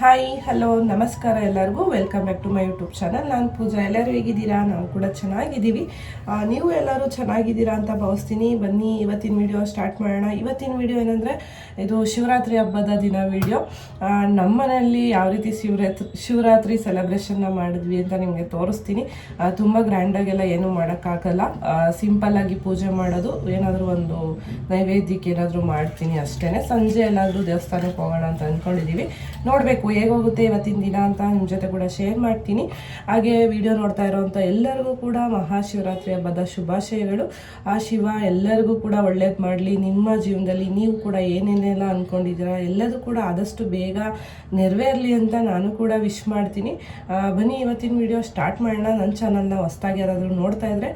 Hi hello ನಮಸ್ಕಾರ ಎಲ್ಲರಿಗೂ. Welcome back to my YouTube channel ನಾನು ಪೂಜಾ. ಎಲ್ಲರೂ ಹೇಗಿದ್ದೀರಾ? ನಾವು ಕೂಡ ಚೆನ್ನಾಗಿದ್ದೀವಿ. ನೀವು ಎಲ್ಲರೂ ಚೆನ್ನಾಗಿದ್ದೀರಾ ಅಂತ ಭಾವಿಸ್ತೀನಿ. ಬನ್ನಿ, ಇವತ್ತಿನ ವಿಡಿಯೋ ಸ್ಟಾರ್ಟ್ ಮಾಡೋಣ. ಇವತ್ತಿನ ವಿಡಿಯೋ ಏನಂದರೆ, ಇದು ಶಿವರಾತ್ರಿ ಹಬ್ಬದ ದಿನ ವಿಡಿಯೋ ನಮ್ಮ ಮನೆಯಲ್ಲಿ ಯಾವ ರೀತಿ ಶಿವರಾತ್ರಿ ಶಿವರಾತ್ರಿ ಸೆಲೆಬ್ರೇಷನ್ನ ಮಾಡಿದ್ವಿ ಅಂತ ನಿಮಗೆ ತೋರಿಸ್ತೀನಿ. ತುಂಬ ಗ್ರ್ಯಾಂಡಾಗೆಲ್ಲ ಏನೂ ಮಾಡೋಕ್ಕಾಗಲ್ಲ. ಸಿಂಪಲ್ಲಾಗಿ ಪೂಜೆ ಮಾಡೋದು. ಏನಾದರೂ ಒಂದು ನೈವೇದ್ಯಕ್ಕೆ ಏನಾದರೂ ಮಾಡ್ತೀನಿ ಅಷ್ಟೇ ಸಂಜೆ ಎಲ್ಲಾದರೂ ದೇವಸ್ಥಾನಕ್ಕೆ ಹೋಗೋಣ ಅಂತ ಅಂದ್ಕೊಂಡಿದ್ದೀವಿ ನೋಡಬೇಕು ಹೇಗೋಗುತ್ತೆ ಇವತ್ತಿನ ದಿನ ಅಂತ ನಿಮ್ಮ ಜೊತೆ ಕೂಡ ಶೇರ್ ಮಾಡ್ತೀನಿ. ಹಾಗೆ ವಿಡಿಯೋ ನೋಡ್ತಾ ಇರೋವಂಥ ಎಲ್ಲರಿಗೂ ಕೂಡ ಮಹಾಶಿವರಾತ್ರಿ ಹಬ್ಬದ ಶುಭಾಶಯಗಳು. ಆ ಶಿವ ಎಲ್ಲರಿಗೂ ಕೂಡ ಒಳ್ಳೇದು ಮಾಡಲಿ. ನಿಮ್ಮ ಜೀವನದಲ್ಲಿ ನೀವು ಕೂಡ ಏನೇನೆಲ್ಲ ಅಂದ್ಕೊಂಡಿದ್ದೀರಾ ಎಲ್ಲದೂ ಕೂಡ ಆದಷ್ಟು ಬೇಗ ನೆರವೇರಲಿ ಅಂತ ನಾನು ಕೂಡ ವಿಶ್ ಮಾಡ್ತೀನಿ. ಬನ್ನಿ ಇವತ್ತಿನ ವಿಡಿಯೋ ಸ್ಟಾರ್ಟ್ ಮಾಡೋಣ. ನನ್ನ ಚಾನಲ್ನ ಹೊಸ್ದಾಗಿ ಯಾರಾದರೂ ನೋಡ್ತಾ ಇದ್ದರೆ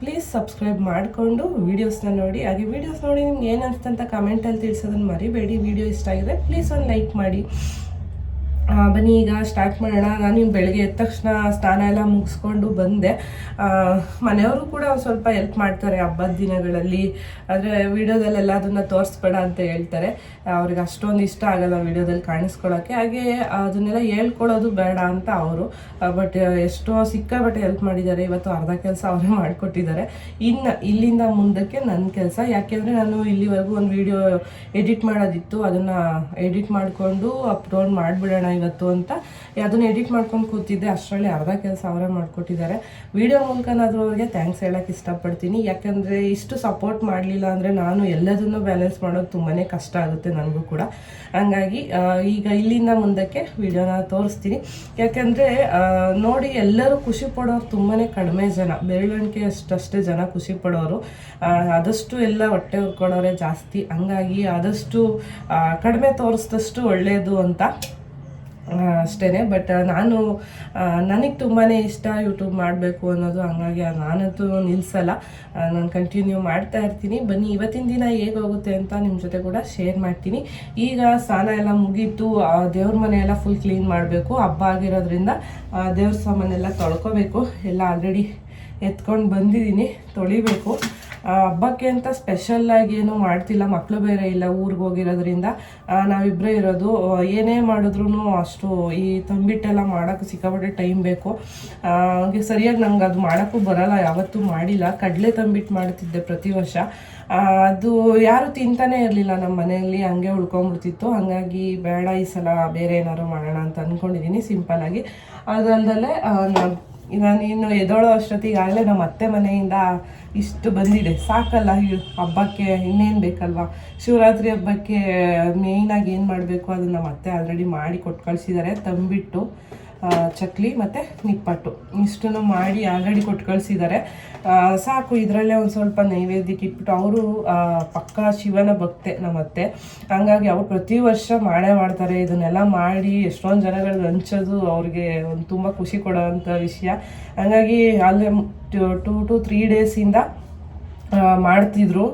ಪ್ಲೀಸ್ ಸಬ್ಸ್ಕ್ರೈಬ್ ಮಾಡಿಕೊಂಡು ವೀಡಿಯೋಸ್ನ ನೋಡಿ. ಹಾಗೆ ವೀಡಿಯೋಸ್ ನೋಡಿ ನಿಮ್ಗೆ ಏನು ಅನಿಸ್ತು ಅಂತ ಕಮೆಂಟಲ್ಲಿ ತಿಳಿಸೋದನ್ನು ಮರಿಬೇಡಿ. ವೀಡಿಯೋ ಇಷ್ಟ ಆಗಿದೆ ಪ್ಲೀಸ್ ಒಂದು ಲೈಕ್ ಮಾಡಿ. ಬನ್ನಿ, ಈಗ ಸ್ಟಾರ್ಟ್ ಮಾಡೋಣ. ನಾನು ಬೆಳಗ್ಗೆ ಎದ್ದ ತಕ್ಷಣ ಸ್ನಾನ ಎಲ್ಲ ಮುಗಿಸ್ಕೊಂಡು ಬಂದೆ. ಮನೆಯವರು ಕೂಡ ಸ್ವಲ್ಪ ಹೆಲ್ಪ್ ಮಾಡ್ತಾರೆ ಹಬ್ಬದ ದಿನಗಳಲ್ಲಿ. ಆದರೆ ವಿಡಿಯೋದಲ್ಲೆಲ್ಲ ಅದನ್ನು ತೋರಿಸ್ಬೇಡ ಅಂತ ಹೇಳ್ತಾರೆ. ಅವ್ರಿಗೆ ಅಷ್ಟೊಂದು ಇಷ್ಟ ಆಗಲ್ಲ ವಿಡಿಯೋದಲ್ಲಿ ಕಾಣಿಸ್ಕೊಳ್ಳೋಕ್ಕೆ ಹಾಗೆ ಅದನ್ನೆಲ್ಲ ಹೇಳ್ಕೊಳ್ಳೋದು ಬೇಡ ಅಂತ ಅವರು. ಬಟ್ ಎಷ್ಟೋ ಸಿಕ್ಕಾಪಟ್ಟೆ ಹೆಲ್ಪ್ ಮಾಡಿದ್ದಾರೆ. ಇವತ್ತು ಅರ್ಧ ಕೆಲಸ ಅವರೇ ಮಾಡಿಕೊಟ್ಟಿದ್ದಾರೆ. ಇನ್ನು ಇಲ್ಲಿಂದ ಮುಂದಕ್ಕೆ ನನ್ನ ಕೆಲಸ. ಯಾಕೆಂದರೆ ನಾನು ಇಲ್ಲಿವರೆಗೂ ಒಂದು ವಿಡಿಯೋ ಎಡಿಟ್ ಮಾಡೋದಿತ್ತು. ಅದನ್ನು ಎಡಿಟ್ ಮಾಡಿಕೊಂಡು ಅಪ್ಲೋಡ್ ಮಾಡಿಬಿಡೋಣ ಇವತ್ತು ಅಂತ. ಅದನ್ನ ಎಡಿಟ್ ಮಾಡ್ಕೊಂಡು ಕೂತಿದ್ದೆ. ಅಷ್ಟರಲ್ಲಿ ಅರ್ಧ ಕೆಲಸ ಅವರೇ ಮಾಡಿಕೊಟ್ಟಿದ್ದಾರೆ. ವಿಡಿಯೋ ಮೂಲಕನಾದ್ರೂ ಅವ್ರಿಗೆ ಥ್ಯಾಂಕ್ಸ್ ಹೇಳಕ್ಕೆ ಇಷ್ಟಪಡ್ತೀನಿ. ಯಾಕಂದ್ರೆ ಇಷ್ಟು ಸಪೋರ್ಟ್ ಮಾಡಲಿಲ್ಲ ಅಂದರೆ ನಾನು ಎಲ್ಲದನ್ನು ಬ್ಯಾಲೆನ್ಸ್ ಮಾಡೋದು ತುಂಬಾ ಕಷ್ಟ ಆಗುತ್ತೆ ನನಗೂ ಕೂಡ. ಹಂಗಾಗಿ ಈಗ ಇಲ್ಲಿಂದ ಮುಂದಕ್ಕೆ ವಿಡಿಯೋನ ತೋರಿಸ್ತೀನಿ. ಯಾಕಂದರೆ ನೋಡಿ ಎಲ್ಲರೂ ಖುಷಿ ಪಡೋರು ತುಂಬಾ ಕಡಿಮೆ ಜನ. ಬೆರಳಿಕೆ ಅಷ್ಟಷ್ಟೇ ಜನ ಖುಷಿ ಪಡೋರು. ಆದಷ್ಟು ಎಲ್ಲ ಹೊಟ್ಟೆ ಉರ್ಕೊಳ್ಳೋರೆ ಜಾಸ್ತಿ. ಹಂಗಾಗಿ ಆದಷ್ಟು ಕಡಿಮೆ ತೋರಿಸಿದಷ್ಟು ಒಳ್ಳೆಯದು ಅಂತ ಅಷ್ಟೇ ಬಟ್ ನಾನು ನನಗೆ ತುಂಬಾ ಇಷ್ಟ ಯೂಟ್ಯೂಬ್ ಮಾಡಬೇಕು ಅನ್ನೋದು ಹಂಗಾಗಿ ನಾನಂತೂ ನಿಲ್ಲಿಸಲ್ಲ ನಾನು ಕಂಟಿನ್ಯೂ ಮಾಡ್ತಾ ಇರ್ತೀನಿ. ಬನ್ನಿ, ಇವತ್ತಿನ ದಿನ ಹೇಗೆ ಹೋಗುತ್ತೆ ಅಂತ ನಿಮ್ಮ ಜೊತೆ ಕೂಡ ಶೇರ್ ಮಾಡ್ತೀನಿ. ಈಗ ಸ್ನಾನ ಎಲ್ಲ ಮುಗೀತು. ದೇವ್ರ ಮನೆ ಎಲ್ಲ ಫುಲ್ ಕ್ಲೀನ್ ಮಾಡಬೇಕು. ಹಬ್ಬ ಆಗಿರೋದ್ರಿಂದ ದೇವ್ರ ಸಾಮಾನೆಲ್ಲ ತೊಳ್ಕೊಬೇಕು. ಎಲ್ಲ ಆಲ್ರೆಡಿ ಎತ್ಕೊಂಡು ಬಂದಿದ್ದೀನಿ. ತೊಳಿಬೇಕು. ಹಬ್ಬಕ್ಕೆ ಅಂತ ಸ್ಪೆಷಲ್ ಆಗಿ ಏನು ಮಾಡ್ತಿಲ್ಲ ಮಕ್ಕಳು ಬೇರೆ ಇಲ್ಲ, ಊರಿಗೆ ಹೋಗಿರೋದ್ರಿಂದ ನಾವಿಬ್ಬರೇ ಇರೋದು. ಏನೇ ಮಾಡಿದ್ರು ಅಷ್ಟು ಈ ತಂಬಿಟ್ಟೆಲ್ಲ ಮಾಡೋಕ್ಕೆ ಸಿಕ್ಕಾಪಟ್ಟೆ ಟೈಮ್ ಬೇಕು. ಹಾಗೆ ಸರಿಯಾಗಿ ನಂಗೆ ಅದು ಮಾಡೋಕ್ಕೂ ಬರಲ್ಲ, ಯಾವತ್ತೂ ಮಾಡಿಲ್ಲ. ಕಡಲೆ ತಂಬಿಟ್ಟು ಮಾಡ್ತಿದ್ದೆ ಪ್ರತಿ ವರ್ಷ. ಅದು ಯಾರು ತಿಂತಾನೆ ಇರಲಿಲ್ಲ ನಮ್ಮ ಮನೆಯಲ್ಲಿ, ಹಂಗೆ ಉಳ್ಕೊಂಡ್ಬಿಡ್ತಿತ್ತು. ಹಾಗಾಗಿ ಬೇಡ, ಈ ಸಲ ಬೇರೆ ಏನಾದ್ರು ಮಾಡೋಣ ಅಂತ ಅಂದ್ಕೊಂಡಿದ್ದೀನಿ ಸಿಂಪಲ್ಲಾಗಿ ಅದಲ್ದಲ್ಲೇ ನಾನು ಇನ್ನು ಎದೋಳೋ ಅಷ್ಟೊತ್ತಿಗಾಗಲೇ ನಮ್ಮ ಅತ್ತೆ ಮನೆಯಿಂದ ಇಷ್ಟು ಬಂದಿದೆ. ಸಾಕಲ್ಲ ಹಬ್ಬಕ್ಕೆ ಇನ್ನೇನು ಬೇಕಲ್ವಾ? ಶಿವರಾತ್ರಿ ಹಬ್ಬಕ್ಕೆ ಮೇಯ್ನಾಗಿ ಏನು ಮಾಡಬೇಕು? ಅದನ್ನು ನಮ್ಮ ಅತ್ತೆ ಆಲ್ರೆಡಿ ಮಾಡಿ ಕೊಟ್ಟು ಕಳಿಸಿದ್ದಾರೆ ತಂಬಿಟ್ಟು. ಚಕ್ಲಿ ಮತ್ತು ನಿಪ್ಪಟ್ಟು. ಇಷ್ಟನ್ನು ಮಾಡಿ ಆಲ್ರೆಡಿ ಕೊಟ್ಟು ಕಳಿಸಿದ್ದಾರೆ ಸಾಕು, ಇದರಲ್ಲೇ ಒಂದು ಸ್ವಲ್ಪ ನೈವೇದ್ಯಕ್ಕೆ ಇಟ್ಬಿಟ್ಟು ಅವರು ಪಕ್ಕ ಶಿವನ ಭಕ್ತೆ ನಮ್ಮ ಅತ್ತೆ ಹಂಗಾಗಿ ಅವ್ರು ಪ್ರತಿ ವರ್ಷ ಮಾಡೇ ಮಾಡ್ತಾರೆ. ಇದನ್ನೆಲ್ಲ ಮಾಡಿ ಎಷ್ಟೊಂದು ಜನಗಳು ಹಂಚೋದು ಅವ್ರಿಗೆ ಒಂದು ತುಂಬ ಖುಷಿ ಕೊಡೋವಂಥ ವಿಷಯ. ಹಂಗಾಗಿ ಅಲ್ಲಿ ಟೂ, ಟು, ತ್ರೀ ಡೇಸಿಂದ ಮಾಡ್ತಿದ್ರು.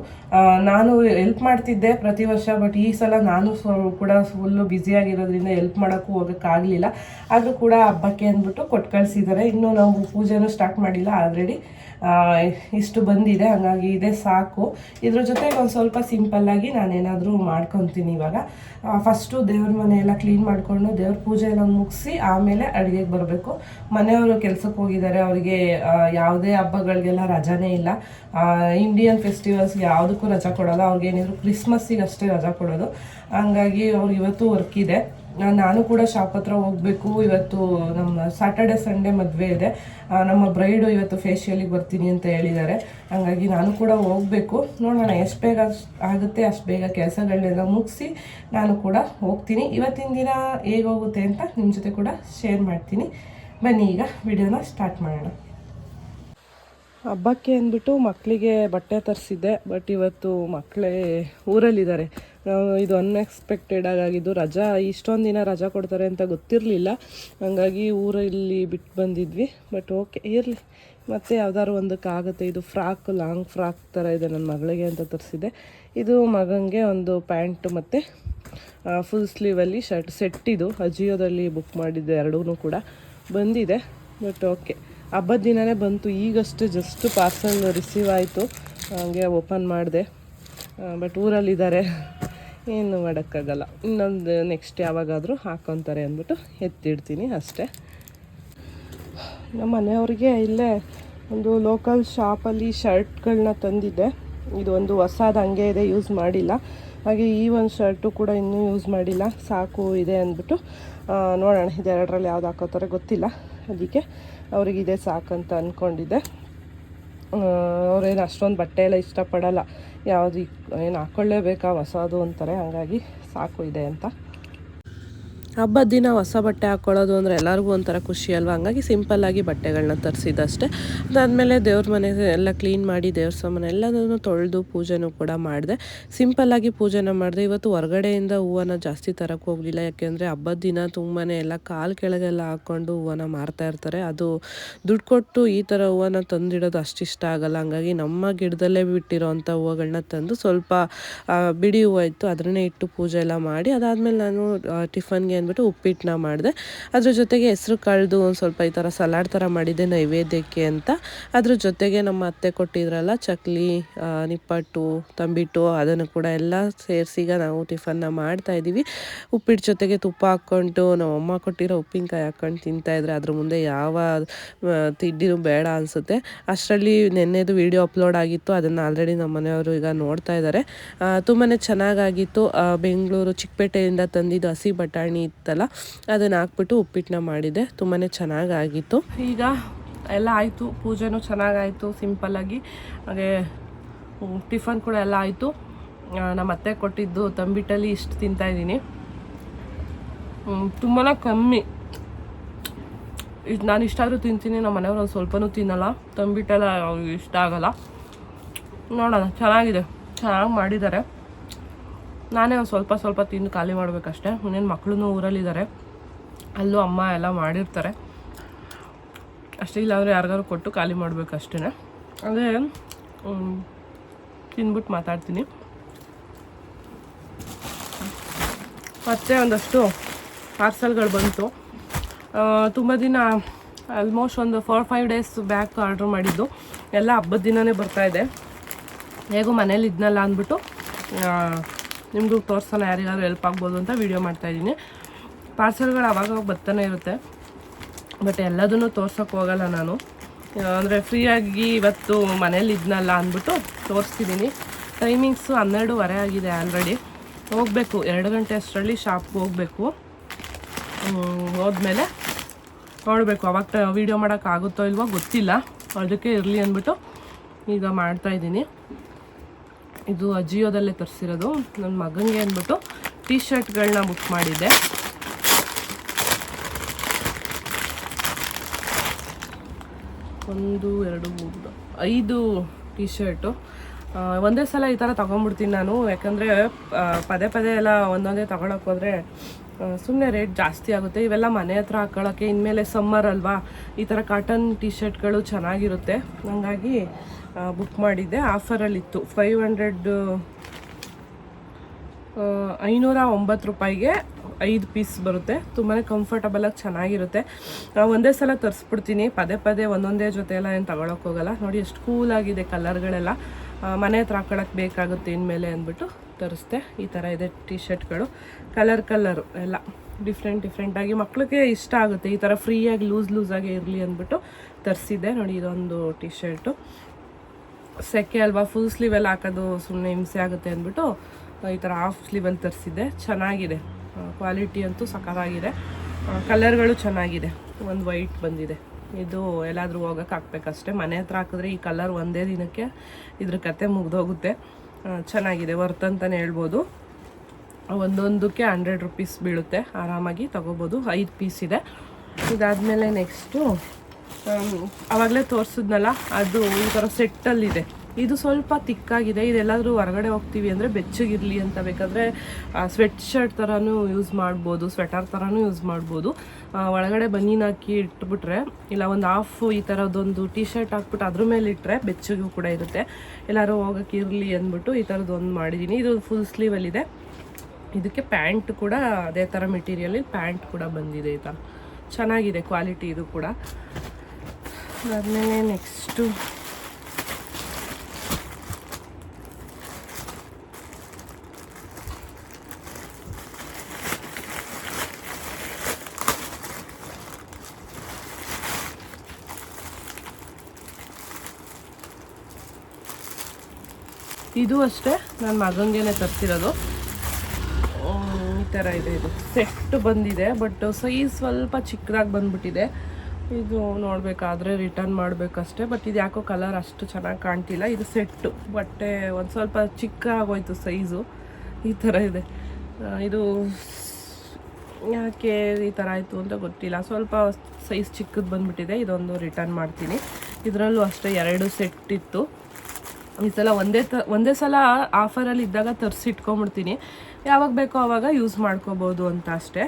ನಾನು ಹೆಲ್ಪ್ ಮಾಡ್ತಿದ್ದೆ ಪ್ರತಿ ವರ್ಷ ಬಟ್ ಈ ಸಲ ನಾನು ಕೂಡ ಫುಲ್ಲು ಬ್ಯುಸಿಯಾಗಿರೋದ್ರಿಂದ ಹೆಲ್ಪ್ ಮಾಡೋಕ್ಕೂ ಹೋಗೋಕ್ಕಾಗಲಿಲ್ಲ ಆದರೂ ಕೂಡ ಹಬ್ಬಕ್ಕೆ ಅಂದ್ಬಿಟ್ಟು ಕೊಟ್ಟು ಕಳಿಸಿದ್ದಾರೆ. ಇನ್ನೂ ನಾವು ಪೂಜೆನೂ ಸ್ಟಾರ್ಟ್ ಮಾಡಿಲ್ಲ ಆಲ್ರೆಡಿ ಇಷ್ಟು ಬಂದಿದೆ, ಹಾಗಾಗಿ ಇದೇ ಸಾಕು. ಇದ್ರ ಜೊತೆಗೆ ಒಂದು ಸ್ವಲ್ಪ ಸಿಂಪಲ್ಲಾಗಿ ನಾನೇನಾದರೂ ಮಾಡ್ಕೊತೀನಿ ಇವಾಗ. ಫಸ್ಟು ದೇವ್ರ ಮನೆ ಎಲ್ಲ ಕ್ಲೀನ್ ಮಾಡಿಕೊಂಡು ದೇವ್ರ ಪೂಜೆ ಎಲ್ಲ ಮುಗಿಸಿ ಆಮೇಲೆ ಅಡುಗೆಗೆ ಬರಬೇಕು. ಮನೆಯವರು ಕೆಲ್ಸಕ್ಕೆ ಹೋಗಿದ್ದಾರೆ, ಅವರಿಗೆ ಯಾವುದೇ ಹಬ್ಬಗಳಿಗೆಲ್ಲ ರಜಾನೇ ಇಲ್ಲ. ಇಂಡಿಯನ್ ಫೆಸ್ಟಿವಲ್ಸ್ಗೆ ಯಾವುದಕ್ಕೂ ರಜಾ ಕೊಡೋಲ್ಲ ಅವ್ರಿಗೆ ಏನಿದ್ರು ಕ್ರಿಸ್ಮಸ್ಸಿಗೆ ಅಷ್ಟೇ ರಜಾ ಕೊಡೋದು. ಹಂಗಾಗಿ ಅವ್ರಿಗೆ ಇವತ್ತು ವರ್ಕ್ ಇದೆ. ನಾನು ಕೂಡ ಶಾಪ್ ಹತ್ರ ಹೋಗಬೇಕು. ಇವತ್ತು ನಮ್ಮ ಸ್ಯಾಟರ್ಡೆ ಸಂಡೇ ಮದುವೆ ಇದೆ. ನಮ್ಮ ಬ್ರೈಡು ಇವತ್ತು ಫೇಶಿಯಲಿಗೆ ಬರ್ತೀನಿ ಅಂತ ಹೇಳಿದ್ದಾರೆ. ಹಾಗಾಗಿ ನಾನು ಕೂಡ ಹೋಗಬೇಕು. ನೋಡೋಣ, ಎಷ್ಟು ಬೇಗ ಆಗುತ್ತೆ, ಅಷ್ಟು ಬೇಗ ಕೆಲಸಗಳನ್ನೆಲ್ಲ ಮುಗಿಸಿ ನಾನು ಕೂಡ ಹೋಗ್ತೀನಿ. ಇವತ್ತಿನ ದಿನ ಹೇಗೆ ಹೋಗುತ್ತೆ ಅಂತ ನಿಮ್ಮ ಜೊತೆ ಕೂಡ ಶೇರ್ ಮಾಡ್ತೀನಿ. ಬನ್ನಿ ಈಗ ವಿಡಿಯೋನ ಸ್ಟಾರ್ಟ್ ಮಾಡೋಣ. ಹಬ್ಬಕ್ಕೆ ಅಂದ್ಬಿಟ್ಟು ಮಕ್ಕಳಿಗೆ ಬಟ್ಟೆ ತರಿಸಿದ್ದೆ. ಬಟ್ ಇವತ್ತು ಮಕ್ಕಳೇ ಊರಲ್ಲಿದ್ದಾರೆ. ಇದು ಅನ್ಎಕ್ಸ್ಪೆಕ್ಟೆಡ್ ಆಗಿದ್ದು ರಜಾ, ಇಷ್ಟೊಂದು ದಿನ ರಜಾ ಕೊಡ್ತಾರೆ ಅಂತ ಗೊತ್ತಿರಲಿಲ್ಲ. ಹಾಗಾಗಿ ಊರಲ್ಲಿ ಬಿಟ್ಟು ಬಂದಿದ್ವಿ. ಬಟ್ ಓಕೆ ಇರಲಿ. ಮತ್ತು ಯಾವ್ದಾದ್ರು ಒಂದಕ್ಕೆ ಆಗುತ್ತೆ. ಇದು ಫ್ರಾಕ್ ಲಾಂಗ್ ಫ್ರಾಕ್ ಥರ ಇದೆ ನನ್ನ ಮಗಳಿಗೆ ಅಂತ ತರಿಸಿದ್ದೆ. ಇದು ಮಗನಿಗೆ ಒಂದು ಪ್ಯಾಂಟ್ ಮತ್ತು ಫುಲ್ ಸ್ಲೀವಲ್ಲಿ ಶರ್ಟ್ ಸೆಟ್ ಇದು. ಅಜಿಯೋದಲ್ಲಿ ಬುಕ್ ಮಾಡಿದ್ದೆ ಎರಡೂ ಕೂಡ. ಬಂದಿದೆ. ಬಟ್ ಓಕೆ ಹಬ್ಬದ ದಿನವೇ ಬಂತು, ಈಗಷ್ಟೇ ಜಸ್ಟ್ ಪಾರ್ಸಲ್ ರಿಸೀವ್ ಆಯಿತು. ಹಂಗೆ ಓಪನ್ ಮಾಡಿದೆ. ಬಟ್ ಊರಲ್ಲಿದ್ದಾರೆ. ಏನು ಮಾಡೋಕ್ಕಾಗಲ್ಲ. ಇನ್ನೊಂದು ನೆಕ್ಸ್ಟ್ ಯಾವಾಗಾದರೂ ಹಾಕ್ಕೊತಾರೆ ಅಂದ್ಬಿಟ್ಟು ಎತ್ತಿಡ್ತೀನಿ ಅಷ್ಟೇ. ನಮ್ಮ ಮನೆಯವ್ರಿಗೆ ಇಲ್ಲೇ ಒಂದು ಲೋಕಲ್ ಶಾಪಲ್ಲಿ ಶರ್ಟ್ಗಳನ್ನ ತಂದಿದ್ದೆ. ಇದು ಒಂದು ಹೊಸದು ಹಂಗೆ ಇದೆ ಯೂಸ್ ಮಾಡಿಲ್ಲ. ಹಾಗೆ ಈ ಒಂದು ಶರ್ಟು ಕೂಡ ಇನ್ನೂ ಯೂಸ್ ಮಾಡಿಲ್ಲ. ಸಾಕು ಇದೆ ಅಂದ್ಬಿಟ್ಟು ನೋಡೋಣ ಇದೆರಡರಲ್ಲಿ ಯಾವ್ದು ಹಾಕೋತಾರೆ ಗೊತ್ತಿಲ್ಲ. ಅದಕ್ಕೆ ಅವ್ರಿಗೆ ಇದೇ ಸಾಕಂತ ಅಂದ್ಕೊಂಡಿದ್ದೆ ಅವ್ರೇನು ಅಷ್ಟೊಂದು ಬಟ್ಟೆ ಎಲ್ಲ ಇಷ್ಟಪಡಲ್ಲ. ಯಾವುದು ಏನು ಹಾಕ್ಕೊಳ್ಳೇಬೇಕಾ ಹೊಸದು ಅಂತಾರೆ. ಹಾಗಾಗಿ ಸಾಕು ಇದೆ ಅಂತ. ಹಬ್ಬದ ದಿನ ಹೊಸ ಬಟ್ಟೆ ಹಾಕ್ಕೊಳ್ಳೋದು ಅಂದರೆ ಎಲ್ಲರಿಗೂ ಒಂಥರ ಖುಷಿ ಅಲ್ವಾ? ಹಂಗಾಗಿ ಸಿಂಪಲ್ಲಾಗಿ ಬಟ್ಟೆಗಳನ್ನ ತರಿಸಿದಷ್ಟೇ. ಅದಾದಮೇಲೆ ದೇವ್ರ ಮನೆ ಎಲ್ಲ ಕ್ಲೀನ್ ಮಾಡಿ ದೇವ್ರ ಸಾಮಾನು ಎಲ್ಲದನ್ನು ತೊಳೆದು ಪೂಜೆನೂ ಕೂಡ ಮಾಡಿದೆ. ಸಿಂಪಲ್ಲಾಗಿ ಪೂಜೆನ ಮಾಡಿದೆ. ಇವತ್ತು ಹೊರಗಡೆಯಿಂದ ಹೂವನ್ನ ಜಾಸ್ತಿ ತರಕ್ಕೆ ಹೋಗಲಿಲ್ಲ. ಯಾಕೆಂದರೆ ಹಬ್ಬದ ದಿನ ತುಂಬಾ ಎಲ್ಲ ಕಾಲು ಕೆಳಗೆಲ್ಲ ಹಾಕ್ಕೊಂಡು ಹೂವನ್ನ ಮಾರ್ತಾ ಇರ್ತಾರೆ. ಅದು ದುಡ್ಡು ಕೊಟ್ಟು ಈ ಥರ ಹೂವನ್ನ ತಂದಿಡೋದು ಅಷ್ಟಿಷ್ಟ ಆಗಲ್ಲ. ಹಂಗಾಗಿ ನಮ್ಮ ಗಿಡದಲ್ಲೇ ಬಿಟ್ಟಿರೋವಂಥ ಹೂವುಗಳನ್ನ ತಂದು ಸ್ವಲ್ಪ ಬಿಡಿ ಹೂವು ಇತ್ತು. ಅದನ್ನೇ ಇಟ್ಟು ಪೂಜೆ ಎಲ್ಲ ಮಾಡಿ. ಅದಾದಮೇಲೆ ನಾನು ಟಿಫನ್ಗೆ ಅಂದ್ಬಿಟ್ಟು ಉಪ್ಪಿಟ್ಟನ್ನ ಮಾಡಿದೆ. ಅದ್ರ ಜೊತೆಗೆ ಹೆಸರು ಕಳೆದು ಒಂದು ಸ್ವಲ್ಪ ಈ ಥರ ಸಲಾಡ್ ಥರ ಮಾಡಿದ್ದೆ, ನೈವೇದ್ಯಕ್ಕೆ ಅಂತ. ಅದ್ರ ಜೊತೆಗೆ ನಮ್ಮ ಅತ್ತೆ ಕೊಟ್ಟಿದ್ರಲ್ಲ, ಚಕ್ಲಿ ನಿಪ್ಪಟ್ಟು, ತಂಬಿಟ್ಟು ಅದನ್ನು ಕೂಡ ಎಲ್ಲ ಸೇರಿಸಿಗ ನಾವು ಟಿಫನ್ನ ಮಾಡ್ತಾ ಇದ್ದೀವಿ. ಉಪ್ಪಿಟ್ಟು ಜೊತೆಗೆ ತುಪ್ಪ ಹಾಕ್ಕೊಂಡು, ನಮ್ಮ ಅಮ್ಮ ಕೊಟ್ಟಿರೋ ಉಪ್ಪಿನಕಾಯಿ ಹಾಕ್ಕೊಂಡು ತಿಂತಾಯಿದ್ರೆ ಅದ್ರ ಮುಂದೆ ಯಾವ ತಿಡ್ಡಿನೂ ಬೇಡ ಅನಿಸುತ್ತೆ. ಅಷ್ಟರಲ್ಲಿ ನೆನ್ನೆದು ವಿಡಿಯೋ ಅಪ್ಲೋಡ್ ಆಗಿತ್ತು, ಅದನ್ನು ಆಲ್ರೆಡಿ ನಮ್ಮ ಮನೆಯವರು ಈಗ ನೋಡ್ತಾ ಇದ್ದಾರೆ. ತುಂಬಾ ಚೆನ್ನಾಗಾಗಿತ್ತು. ಬೆಂಗಳೂರು ಚಿಕ್ಕಪೇಟೆಯಿಂದ ತಂದಿದ್ದು ಹಸಿ ಬಟಾಣಿ ಇತ್ತಲ್ಲ, ಅದನ್ನು ಹಾಕ್ಬಿಟ್ಟು ಉಪ್ಪಿಟ್ಟನ್ನ ಮಾಡಿದೆ. ತುಂಬಾ ಚೆನ್ನಾಗಾಗಿತ್ತು. ಈಗ ಎಲ್ಲ ಆಯಿತು, ಪೂಜೆನೂ ಚೆನ್ನಾಗಾಯಿತು ಸಿಂಪಲ್ಲಾಗಿ ಹಾಗೆ ಟಿಫನ್ ಕೂಡ ಎಲ್ಲ ಆಯಿತು. ನಮ್ಮ ಅತ್ತೆ ಕೊಟ್ಟಿದ್ದು ತಂಬಿಟ್ಟಲ್ಲಿ ಇಷ್ಟು ತಿಂತಾಯಿದ್ದೀನಿ ತುಂಬಾ ಕಮ್ಮಿ. ಇದು ನಾನು ಇಷ್ಟಾದರೂ ತಿಂತೀನಿ ನಮ್ಮ ಮನೆಯವ್ರು ಒಂದು ಸ್ವಲ್ಪನೂ ತಿನ್ನಲ್ಲ. ತಂಬಿಟ್ಟೆಲ್ಲ ಇಷ್ಟ ಆಗಲ್ಲ. ನೋಡೋಣ, ಚೆನ್ನಾಗಿದೆ. ಚೆನ್ನಾಗಿ ಮಾಡಿದ್ದಾರೆ. ನಾನೇ ಒಂದು ಸ್ವಲ್ಪ ಸ್ವಲ್ಪ ತಿಂದು ಖಾಲಿ ಮಾಡಬೇಕಷ್ಟೆ. ಇನ್ನೇನು ಮಕ್ಕಳು ಊರಲ್ಲಿದ್ದಾರೆ ಅಲ್ಲೂ ಅಮ್ಮ ಎಲ್ಲ ಮಾಡಿರ್ತಾರೆ. ಅಷ್ಟೇ, ಇಲ್ಲಾಂದರೆ ಯಾರಿಗಾದ್ರು ಕೊಟ್ಟು ಖಾಲಿ ಮಾಡಬೇಕಷ್ಟೇ ಅದೇ ತಿಂದ್ಬಿಟ್ಟು ಮಾತಾಡ್ತೀನಿ. ಮತ್ತೆ ಒಂದಷ್ಟು ಪಾರ್ಸಲ್ಗಳು ಬಂತು. ತುಂಬ ದಿನ ಆಲ್ಮೋಸ್ಟ್ ಒಂದು four five days back order ಮಾಡಿದ್ದು. ಎಲ್ಲ ಹಬ್ಬದ ದಿನವೇ ಬರ್ತಾ ಇದೆ. ಹೇಗೂ ಮನೇಲಿ ಇದ್ನಲ್ಲ ಅಂದ್ಬಿಟ್ಟು ನಿಮಗೂ ತೋರಿಸೋಣ ಯಾರಿಗಾದ್ರು ಹೆಲ್ಪ್ ಆಗ್ಬೋದು ಅಂತ ವೀಡಿಯೋ ಮಾಡ್ತಾಯಿದ್ದೀನಿ ಪಾರ್ಸಲ್ಗಳು ಅವಾಗವಾಗ ಬರ್ತಾನೆ ಇರುತ್ತೆ. ಬಟ್ ಎಲ್ಲದನ್ನು ತೋರ್ಸೋಕೆ ಹೋಗಲ್ಲ ನಾನು. ಅಂದರೆ ಫ್ರೀಯಾಗಿ ಇವತ್ತು ಮನೇಲಿ ಇದ್ನಲ್ಲ ಅಂದ್ಬಿಟ್ಟು ತೋರಿಸ್ತಿದ್ದೀನಿ. ಟೈಮಿಂಗ್ಸು ಹನ್ನೆರಡೂವರೆ ಆಗಿದೆ ಆಲ್ರೆಡಿ ಹೋಗಬೇಕು, ಎರಡು ಗಂಟೆ ಅಷ್ಟರಲ್ಲಿ ಶಾಪ್ಗೆ ಹೋಗಬೇಕು. ಹೋದ್ಮೇಲೆ ನೋಡಬೇಕು, ಅವಾಗ ವೀಡಿಯೋ ಮಾಡೋಕ್ಕಾಗುತ್ತೋ ಇಲ್ವೋ ಗೊತ್ತಿಲ್ಲ. ಅದಕ್ಕೆ ಇರಲಿ ಅಂದ್ಬಿಟ್ಟು ಈಗ ಮಾಡ್ತಾಯಿದ್ದೀನಿ ಇದು ಅಜಿಯೋದಲ್ಲೇ ತರಿಸಿರೋದು. ನನ್ನ ಮಗನಿಗೆ ಅಂದ್ಬಿಟ್ಟು ಟೀ ಶರ್ಟ್ಗಳನ್ನ ಬುಕ್ ಮಾಡಿದ್ದೆ. ಒಂದು, ಎರಡು, ಮೂರು, ಐದು ಟೀ ಶರ್ಟು ಒಂದೇ ಸಲ ಈ ಥರ ತೊಗೊಂಡ್ಬಿಡ್ತೀನಿ ನಾನು. ಯಾಕಂದರೆ ಪದೇ ಪದೇ ಎಲ್ಲ ಒಂದೊಂದೇ ತೊಗೊಳಕ್ಕೆ ಹೋದರೆ ಸುಮ್ಮನೆ ರೇಟ್ ಜಾಸ್ತಿ ಆಗುತ್ತೆ. ಇವೆಲ್ಲ ಮನೆ ಹತ್ರ ಹಾಕೊಳ್ಳೋಕ್ಕೆ ಇನ್ಮೇಲೆ ಸಮ್ಮರ್ ಅಲ್ವಾ, ಈ ಥರ ಕಾಟನ್ ಟೀ ಶರ್ಟ್ಗಳು ಚೆನ್ನಾಗಿರುತ್ತೆ. ಹಾಗಾಗಿ ಬುಕ್ ಮಾಡಿದ್ದೆ. ಆಫರಲ್ಲಿತ್ತು. ಫೈವ್ ಹಂಡ್ರೆಡ್ ಐನೂರ ಒಂಬತ್ತು ರೂಪಾಯಿಗೆ ಐದು ಪೀಸ್ ಬರುತ್ತೆ. ತುಂಬಾ ಕಂಫರ್ಟಬಲಾಗಿ ಚೆನ್ನಾಗಿರುತ್ತೆ. ಒಂದೇ ಸಲ ತರಿಸ್ಬಿಡ್ತೀನಿ. ಪದೇ ಪದೇ ಒಂದೊಂದೇ ಜೊತೆ ಎಲ್ಲ ಏನು ಹೋಗಲ್ಲ. ನೋಡಿ ಎಷ್ಟು ಕೂಲಾಗಿದೆ ಕಲರ್ಗಳೆಲ್ಲ ಮನೆ ಹತ್ರ ಹಾಕೊಳಕ್ಕೆ ಬೇಕಾಗುತ್ತೆ ಇನ್ಮೇಲೆ ಅಂದ್ಬಿಟ್ಟು ತರಿಸ್ದೆ. ಈ ಥರ ಇದೆ ಟಿ ಶರ್ಟ್ಗಳು ಕಲರ್ ಕಲರು ಎಲ್ಲ. ಡಿಫ್ರೆಂಟ್ ಡಿಫ್ರೆಂಟಾಗಿ ಮಕ್ಳಿಗೆ ಇಷ್ಟ ಆಗುತ್ತೆ. ಈ ಥರ ಫ್ರೀಯಾಗಿ ಲೂಸ್ ಲೂಸಾಗಿ ಇರಲಿ ಅಂದ್ಬಿಟ್ಟು ತರಿಸಿದ್ದೆ. ನೋಡಿ ಇದೊಂದು ಟಿ ಶರ್ಟು ಸೆಕೆ ಅಲ್ವಾ? ಫುಲ್ ಸ್ಲೀವ್ ಎಲ್ಲ ಹಾಕೋದು ಸುಮ್ಮನೆ ಹಿಂಸೆ ಆಗುತ್ತೆ ಅಂದ್ಬಿಟ್ಟು ಈ ಥರ ಹಾಫ್ ಸ್ಲೀವಲ್ಲಿ ತರಿಸಿದ್ದೆ. ಚೆನ್ನಾಗಿದೆ. ಕ್ವಾಲಿಟಿ ಅಂತೂ ಸಖತ್ತಾಗಿದೆ. ಕಲರ್ಗಳು ಚೆನ್ನಾಗಿದೆ. ಒಂದು ವೈಟ್ ಬಂದಿದೆ. ಇದು ಎಲ್ಲಾದರೂ ಹೋಗೋಕೆ ಹಾಕ್ಬೇಕಷ್ಟೇ. ಮನೆ ಹತ್ರ ಹಾಕಿದ್ರೆ ಈ ಕಲರ್ ಒಂದೇ ದಿನಕ್ಕೆ ಇದ್ರ ಕತೆ ಮುಗ್ದೋಗುತ್ತೆ. ಚೆನ್ನಾಗಿದೆ. ವರ್ತ್ ಅಂತಲೇ ಹೇಳ್ಬೋದು. ಒಂದೊಂದಕ್ಕೆ ಹಂಡ್ರೆಡ್ ರುಪೀಸ್ ಬೀಳುತ್ತೆ. ಆರಾಮಾಗಿ ತೊಗೋಬೋದು. ಐದು ಪೀಸ್ ಇದೆ. ಇದಾದಮೇಲೆ ನೆಕ್ಸ್ಟು ಆವಾಗಲೇ ತೋರಿಸಿದ್ನಲ್ಲ, ಅದು ಈ ಥರ ಸೆಟ್ಟಲ್ಲಿದೆ. ಇದು ಸ್ವಲ್ಪ ತಿಕ್ಕಾಗಿದೆ, ಇದೆಲ್ಲಾದರೂ ಹೊರಗಡೆ ಹೋಗ್ತೀವಿ ಅಂದರೆ ಬೆಚ್ಚಗಿರಲಿ ಅಂತ ಬೇಕಾದರೆ ಸ್ವೆಟ್ ಶರ್ಟ್ ಥರನೂ ಯೂಸ್ ಮಾಡ್ಬೋದು ಸ್ವೆಟರ್ ಥರನೂ ಯೂಸ್ ಮಾಡ್ಬೋದು. ಒಳಗಡೆ ಬನೀನ್ ಹಾಕಿ ಇಟ್ಬಿಟ್ರೆ, ಇಲ್ಲ ಒಂದು ಹಾಫ್ ಈ ಥರದ್ದೊಂದು ಟೀ ಶರ್ಟ್ ಹಾಕ್ಬಿಟ್ಟು ಅದ್ರ ಮೇಲೆ ಇಟ್ಟರೆ ಬೆಚ್ಚಗೂ ಕೂಡ ಇರುತ್ತೆ. ಎಲ್ಲರೂ ಹೋಗೋಕ್ಕಿರಲಿ ಅಂದ್ಬಿಟ್ಟು ಈ ಥರದ್ದೊಂದು ಮಾಡಿದ್ದೀನಿ ಇದು ಫುಲ್ ಸ್ಲೀವಲ್ಲಿದೆ ಇದಕ್ಕೆ ಪ್ಯಾಂಟ್ ಕೂಡ, ಅದೇ ಥರ ಮೆಟೀರಿಯಲ್ ಪ್ಯಾಂಟ್ ಕೂಡ ಬಂದಿದೆ ಈ ಥರ ಚೆನ್ನಾಗಿದೆ ಕ್ವಾಲಿಟಿ ಇದು ಕೂಡ. ಅದನ್ನೇ ನೆಕ್ಸ್ಟು. ಇದು ಅಷ್ಟೇ ನನ್ನ ಮಗಂಗೆನೆ ತರ್ತಿರೋದು ಈ ಥರ ಇದೆ ಇದು. ಸೆಟ್ ಬಂದಿದೆ, ಬಟ್ ಸೈಜ್ ಸ್ವಲ್ಪ ಚಿಕ್ಕದಾಗಿ ಬಂದ್ಬಿಟ್ಟಿದೆ. ಇದು ನೋಡಬೇಕಾದ್ರೆ ರಿಟರ್ನ್ ಮಾಡಬೇಕಷ್ಟೇ ಬಟ್ ಇದು ಯಾಕೋ ಕಲರ್ ಅಷ್ಟು ಚೆನ್ನಾಗಿ ಕಾಣ್ತಿಲ್ಲ. ಇದು ಸೆಟ್ಟು ಬಟ್ಟೆ ಒಂದು ಸ್ವಲ್ಪ ಚಿಕ್ಕ ಆಗೋಯ್ತು ಸೈಜು ಈ ಥರ ಇದೆ. ಇದು ಯಾಕೆ ಈ ಥರ ಆಯಿತು ಅಂತ ಗೊತ್ತಿಲ್ಲ. ಸ್ವಲ್ಪ ಸೈಜ್ ಚಿಕ್ಕದು ಬಂದ್ಬಿಟ್ಟಿದೆ, ಇದೊಂದು ರಿಟರ್ನ್ ಮಾಡ್ತೀನಿ. ಇದರಲ್ಲೂ ಅಷ್ಟೇ ಎರಡು ಸೆಟ್ ಇತ್ತು. ಈ ಸಲ ಒಂದೇ ತ, ಒಂದೇ ಸಲ ಆಫರಲ್ಲಿ ಇದ್ದಾಗ ತರಿಸಿ ಇಟ್ಕೊಂಬಿಡ್ತೀನಿ ಯಾವಾಗ ಬೇಕೋ ಆವಾಗ ಯೂಸ್ ಮಾಡ್ಕೋಬೋದು ಅಂತ ಅಷ್ಟೇ.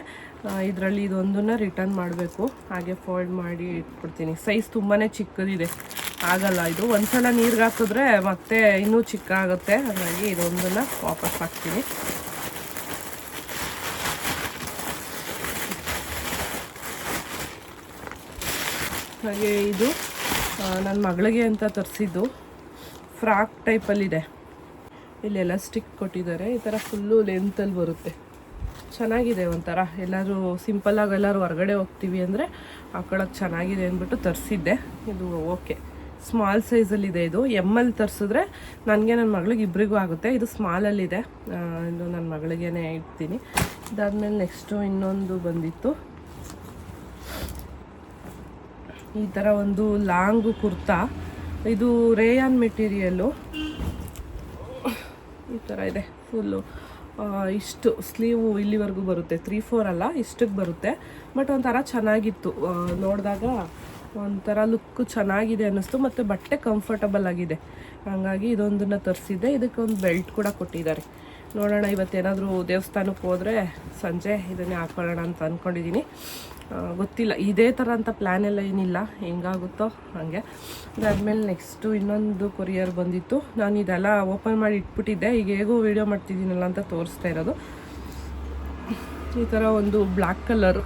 ಇದರಲ್ಲಿ ಇದೊಂದನ್ನು ರಿಟರ್ನ್ ಮಾಡಬೇಕು. ಹಾಗೆ ಫೋಲ್ಡ್ ಮಾಡಿ ಇಟ್ಬಿಡ್ತೀನಿ. ಸೈಜ್ ತುಂಬಾ ಚಿಕ್ಕದಿದೆ. ಆಗಲ್ಲ ಇದು. ಒಂದ್ಸಲ ನೀರಿಗೆ ಹಾಕಿದ್ರೆ ಮತ್ತೆ ಇನ್ನೂ ಚಿಕ್ಕ ಆಗುತ್ತೆ. ಹಾಗಾಗಿ ಇದೊಂದನ್ನು ವಾಪಸ್ ಹಾಕ್ತೀನಿ. ಹಾಗೆ ಇದು ನನ್ನ ಮಗಳಿಗೆ ಅಂತ ತರಿಸಿದ್ದು. ಫ್ರಾಕ್ ಟೈಪಲ್ಲಿದೆ ಇಲ್ಲಿ ಎಲಾಸ್ಟಿಕ್ ಕೊಟ್ಟಿದ್ದಾರೆ. ಈ ಥರ ಫುಲ್ಲು ಲೆಂತಲ್ಲಿ ಬರುತ್ತೆ. ಚೆನ್ನಾಗಿದೆ ಒಂಥರ. ಎಲ್ಲರೂ ಸಿಂಪಲ್ಲಾಗಿ ಎಲ್ಲರೂ ಹೊರಗಡೆ ಹೋಗ್ತೀವಿ ಅಂದರೆ ಹಾಕೊಳ್ಳೋಕೆ ಚೆನ್ನಾಗಿದೆ ಅಂದ್ಬಿಟ್ಟು ತರಿಸಿದ್ದೆ. ಇದು ಓಕೆ ಸ್ಮಾಲ್ ಸೈಜಲ್ಲಿದೆ ಇದು ಎಂ ಎಲ್ ತರಿಸಿದ್ರೆ ನನಗೆ ನನ್ನ ಮಗಳಿಗೆ ಇಬ್ಬರಿಗೂ ಆಗುತ್ತೆ. ಇದು ಸ್ಮಾಲಲ್ಲಿದೆ ಇದು. ನನ್ನ ಮಗಳಿಗೇ ಇಡ್ತೀನಿ. ಇದಾದಮೇಲೆ ನೆಕ್ಸ್ಟು ಇನ್ನೊಂದು ಬಂದಿತ್ತು. ಈ ಥರ ಒಂದು ಲಾಂಗ್ ಕುರ್ತಾ. ಇದು ರೇಯಾನ್ ಮೆಟೀರಿಯಲ್ಲು ಈ ಥರ ಇದೆ ಫುಲ್ಲು ಇಷ್ಟು ಸ್ಲೀವು ಇಲ್ಲಿವರೆಗೂ ಬರುತ್ತೆ. ತ್ರೀ ಫೋರ್ ಅಲ್ಲ ಇಷ್ಟಕ್ಕೆ ಬರುತ್ತೆ. ಬಟ್ ಒಂಥರ ಚೆನ್ನಾಗಿತ್ತು. ನೋಡಿದಾಗ ಒಂಥರ ಲುಕ್ ಚೆನ್ನಾಗಿದೆ ಅನ್ನಿಸ್ತು, ಮತ್ತು ಬಟ್ಟೆ ಕಂಫರ್ಟಬಲ್ ಆಗಿದೆ. ಹಾಗಾಗಿ ಇದೊಂದನ್ನು ತರಿಸಿದ್ದೆ. ಇದಕ್ಕೆ ಒಂದು ಬೆಲ್ಟ್ ಕೂಡ ಕೊಟ್ಟಿದ್ದಾರೆ. ನೋಡೋಣ, ಇವತ್ತೇನಾದರೂ ದೇವಸ್ಥಾನಕ್ಕೆ ಹೋದರೆ ಸಂಜೆ ಇದನ್ನೇ ಹಾಕೊಳ್ಳೋಣ ಅಂತ ಅಂದ್ಕೊಂಡಿದ್ದೀನಿ ಗೊತ್ತಿಲ್ಲ, ಇದೇ ಥರ ಅಂತ ಪ್ಲ್ಯಾನ್ ಎಲ್ಲ ಏನಿಲ್ಲ, ಹೆಂಗಾಗುತ್ತೋ ಹಾಗೆ. ಅದಾದಮೇಲೆ ನೆಕ್ಸ್ಟು ಇನ್ನೊಂದು ಕೊರಿಯರ್ ಬಂದಿತ್ತು. ನಾನು ಇದೆಲ್ಲ ಓಪನ್ ಮಾಡಿ ಇಟ್ಬಿಟ್ಟಿದ್ದೆ, ಈಗ ಹೇಗೂ ವೀಡಿಯೋ ಮಾಡ್ತಿದ್ದೀನಲ್ಲ ಅಂತ ತೋರಿಸ್ತಾ ಇರೋದು. ಈ ಥರ ಒಂದು ಬ್ಲ್ಯಾಕ್ ಕಲರ್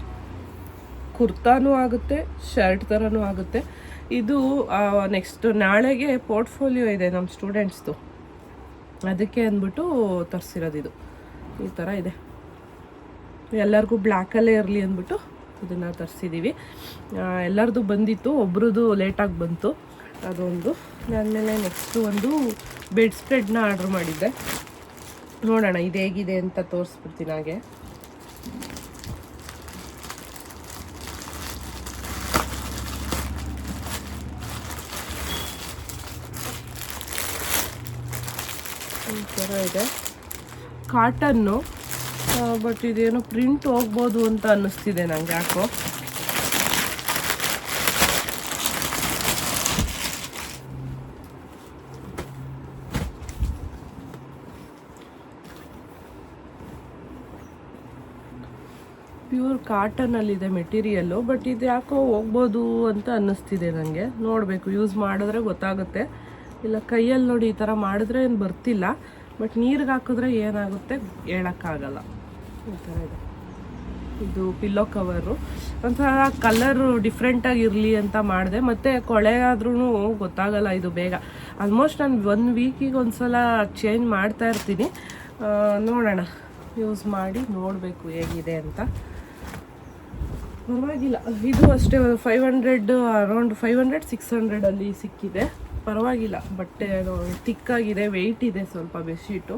ಕುರ್ತಾನೂ ಆಗುತ್ತೆ ಶರ್ಟ್ ಥರನೂ ಆಗುತ್ತೆ. ಇದು ನೆಕ್ಸ್ಟ್ ನಾಳೆಗೆ ಪೋರ್ಟ್ಫೋಲಿಯೋ ಇದೆ ನಮ್ಮ ಸ್ಟೂಡೆಂಟ್ಸ್ದು ಅದಕ್ಕೆ ಅಂದ್ಬಿಟ್ಟು ತರಿಸಿರೋದು ಇದು. ಈ ಥರ ಇದೆ. ಎಲ್ಲರಿಗೂ ಬ್ಲ್ಯಾಕಲ್ಲೇ ಇರಲಿ ಅಂದ್ಬಿಟ್ಟು ಇದನ್ನು ತರಿಸಿದ್ದೀವಿ ಎಲ್ಲರದು ಬಂದಿತ್ತು ಒಬ್ರದ್ದು ಲೇಟಾಗಿ ಬಂತು. ಅದೊಂದು. ಅದಾದಮೇಲೆ ನೆಕ್ಸ್ಟು ಒಂದು ಬೆಡ್ ಸ್ಪ್ರೆಡ್ನ ಆರ್ಡ್ರ್ ಮಾಡಿದ್ದೆ. ನೋಡೋಣ, ಇದು ಹೇಗಿದೆ ಅಂತ ತೋರಿಸ್ಬಿಡ್ತೀನಿ ಹಾಗೆ ಈ ಥರ ಇದೆ. ಕಾಟನ್ನು ಬಟ್ ಇದೇನೋ ಪ್ರಿಂಟ್ ಹೋಗ್ಬೋದು ಅಂತ ಅನ್ನಿಸ್ತಿದೆ ನನಗೆ ಯಾಕೋ. ಪ್ಯೂರ್ ಕಾಟನಲ್ಲಿದೆ ಮೆಟೀರಿಯಲ್ಲು ಬಟ್ ಇದು ಯಾಕೋ ಹೋಗ್ಬೋದು ಅಂತ ಅನ್ನಿಸ್ತಿದೆ ನನಗೆ ನೋಡಬೇಕು ಯೂಸ್ ಮಾಡಿದ್ರೆ ಗೊತ್ತಾಗುತ್ತೆ. ಇಲ್ಲ ಕೈಯಲ್ಲಿ ನೋಡಿ ಈ ಥರ ಮಾಡಿದ್ರೆ ಏನು ಬರ್ತಿಲ್ಲ. ಬಟ್ ನೀರಿಗೆ ಹಾಕಿದ್ರೆ ಏನಾಗುತ್ತೆ? ಹೇಳೋಕ್ಕಾಗಲ್ಲ ಈ ಥರ ಇದೆ. ಇದು ಪಿಲ್ಲೋ ಕವರು. ಒಂಥರ ಕಲರು ಇರಲಿ ಅಂತ ಮಾಡಿದೆ. ಮತ್ತು ಕೊಳೆ ಆದ್ರೂ ಗೊತ್ತಾಗಲ್ಲ ಇದು ಬೇಗ. ಆಲ್ಮೋಸ್ಟ್ ನಾನು ಒನ್ ವೀಕಿಗೆ ಒಂದು ಸಲ ಚೇಂಜ್ ಮಾಡ್ತಾ ಇರ್ತೀನಿ. ನೋಡೋಣ. ಯೂಸ್ ಮಾಡಿ ನೋಡಬೇಕು ಹೇಗಿದೆ ಅಂತ. ಪರವಾಗಿಲ್ಲ. ಇದು ಅಷ್ಟೇ five hundred around five hundred six ಹಂಡ್ರೆಡಲ್ಲಿ ಸಿಕ್ಕಿದೆ. ಪರವಾಗಿಲ್ಲ ಬಟ್ಟೆ ತಿಕ್ಕಾಗಿದೆ ವೆಯ್ಟ್ ಇದೆ ಸ್ವಲ್ಪ ಬೆಡ್ಶೀಟು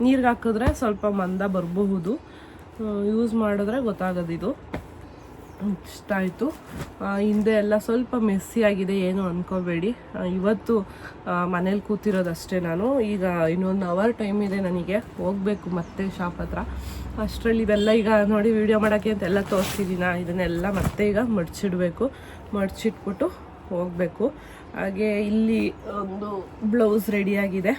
ನೀರಿಗೆ ಹಾಕಿದ್ರೆ ಸ್ವಲ್ಪ ಮಂದ ಬರಬಹುದು. ಯೂಸ್ ಮಾಡಿದ್ರೆ ಗೊತ್ತಾಗೋದಿದು ಇಷ್ಟ ಆಯಿತು. ಹಿಂದೆ ಎಲ್ಲ ಸ್ವಲ್ಪ ಮೆಸ್ಸಿ ಆಗಿದೆ ಏನು ಅನ್ಕೋಬೇಡಿ. ಆ, ಇವತ್ತು ಮನೇಲಿ ಕೂತಿರೋದಷ್ಟೇ ನಾನು. ಈಗ ಇನ್ನೊಂದು ಅವರ್ ಟೈಮ್ ಇದೆ ನನಗೆ. ಹೋಗಬೇಕು ಮತ್ತೆ ಶಾಪ್ ಹತ್ರ. ಅಷ್ಟರಲ್ಲಿ ಇದೆಲ್ಲ ಈಗ ನೋಡಿ ವೀಡಿಯೋ ಮಾಡೋಕ್ಕೆ ಅಂತೆಲ್ಲ ತೋರಿಸ್ತಿದ್ದೀನ ಇದನ್ನೆಲ್ಲ ಮತ್ತೆ ಈಗ ಮಡ್ಚಿಡಬೇಕು. ಮಡ್ಚಿಟ್ಬಿಟ್ಟು ಹೋಗಬೇಕು. ಹಾಗೆ ಇಲ್ಲಿ ಒಂದು ಬ್ಲೌಸ್ ರೆಡಿಯಾಗಿದೆ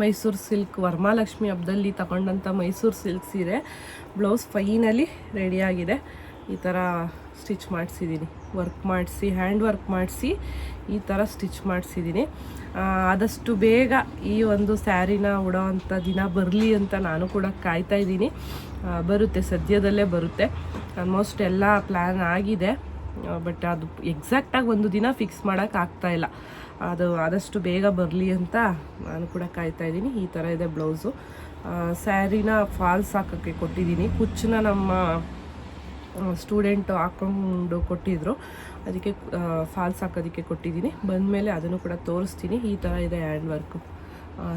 ಮೈಸೂರು ಸಿಲ್ಕ್ ವರಮಹಾಲಕ್ಷ್ಮಿ ಹಬ್ಬದಲ್ಲಿ ತಗೊಂಡಂಥ ಮೈಸೂರು ಸಿಲ್ಕ್ ಸೀರೆ ಬ್ಲೌಸ್ ಫೈನಲಿ ರೆಡಿಯಾಗಿದೆ ಈ ಥರ ಸ್ಟಿಚ್ ಮಾಡಿಸಿದ್ದೀನಿ ವರ್ಕ್ ಮಾಡಿಸಿ ಹ್ಯಾಂಡ್ ವರ್ಕ್ ಮಾಡಿಸಿ ಈ ಥರ ಸ್ಟಿಚ್ ಮಾಡಿಸಿದ್ದೀನಿ ಆದಷ್ಟು ಬೇಗ ಈ ಒಂದು ಸ್ಯಾರಿನ ಉಡೋ ಅಂಥ ದಿನ ಬರಲಿ ಅಂತ ನಾನು ಕೂಡ ಕಾಯ್ತಾ ಇದ್ದೀನಿ. ಬರುತ್ತೆ, ಸದ್ಯದಲ್ಲೇ ಬರುತ್ತೆ. ಆಲ್ಮೋಸ್ಟ್ ಎಲ್ಲ ಪ್ಲ್ಯಾನ್ ಆಗಿದೆ. ಬಟ್ ಅದು ಎಕ್ಸಾಕ್ಟಾಗಿ ಒಂದು ದಿನ ಫಿಕ್ಸ್ ಇಲ್ಲ. ಅದು ಆದಷ್ಟು ಬೇಗ ಬರಲಿ ಅಂತ ನಾನು ಕೂಡ ಕಾಯ್ತಾ ಇದ್ದೀನಿ. ಈ ಥರ ಇದೆ ಬ್ಲೌಸು ಸ್ಯಾರಿನ ಫಾಲ್ಸ್ ಹಾಕೋಕ್ಕೆ ಕೊಟ್ಟಿದ್ದೀನಿ. ಕುಚ್ಚನ್ನ ನಮ್ಮ ಸ್ಟೂಡೆಂಟ್ ಹಾಕ್ಕೊಂಡು ಕೊಟ್ಟಿದ್ರು. ಅದಕ್ಕೆ ಫಾಲ್ಸ್ ಹಾಕೋದಕ್ಕೆ ಕೊಟ್ಟಿದ್ದೀನಿ. ಬಂದಮೇಲೆ ಅದನ್ನು ಕೂಡ ತೋರಿಸ್ತೀನಿ. ಈ ಥರ ಇದೆ ಹ್ಯಾಂಡ್ ವರ್ಕು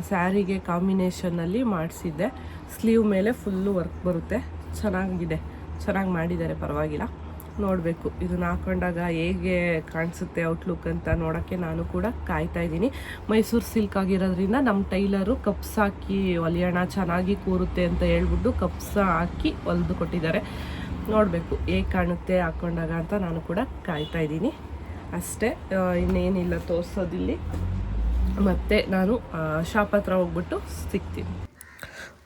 ಸ್ಯಾರಿಗೆ ಕಾಂಬಿನೇಷನ್ನಲ್ಲಿ ಮಾಡಿಸಿದ್ದೆ. ಸ್ಲೀವ್ ಮೇಲೆ ಫುಲ್ಲು ವರ್ಕ್ ಬರುತ್ತೆ. ಚೆನ್ನಾಗಿದೆ. ಚೆನ್ನಾಗಿ ಮಾಡಿದ್ದಾರೆ, ಪರವಾಗಿಲ್ಲ. ನೋಡಬೇಕು. ಇದನ್ನ ಹಾಕೊಂಡಾಗ ಹೇಗೆ ಕಾಣಿಸುತ್ತೆ ಔಟ್ಲುಕ್ ಅಂತ ನೋಡೋಕ್ಕೆ ನಾನು ಕೂಡ ಕಾಯ್ತಾ ಇದ್ದೀನಿ. ಮೈಸೂರು ಸಿಲ್ಕ್ ಆಗಿರೋದ್ರಿಂದ ನಮ್ಮ ಟೈಲರು ಕಪ್ಸ್ ಹಾಕಿ ಹೊಲಿಯೋಣ, ಚೆನ್ನಾಗಿ ಕೂರುತ್ತೆ ಅಂತ ಹೇಳ್ಬಿಟ್ಟು ಕಪ್ಸ ಹಾಕಿ ಹೊಲಿದು ಕೊಟ್ಟಿದ್ದಾರೆ. ನೋಡಬೇಕು ಹೇಗೆ ಕಾಣುತ್ತೆ ಹಾಕೊಂಡಾಗ ಅಂತ ನಾನು ಕೂಡ ಕಾಯ್ತಾ ಇದ್ದೀನಿ. ಅಷ್ಟೇ ಇನ್ನೇನಿಲ್ಲ ತೋರಿಸೋದಿಲ್ಲಿ. ಮತ್ತು ನಾನು ಶಾಪ್ ಹತ್ರ ಹೋಗ್ಬಿಟ್ಟು ಸಿಗ್ತೀನಿ.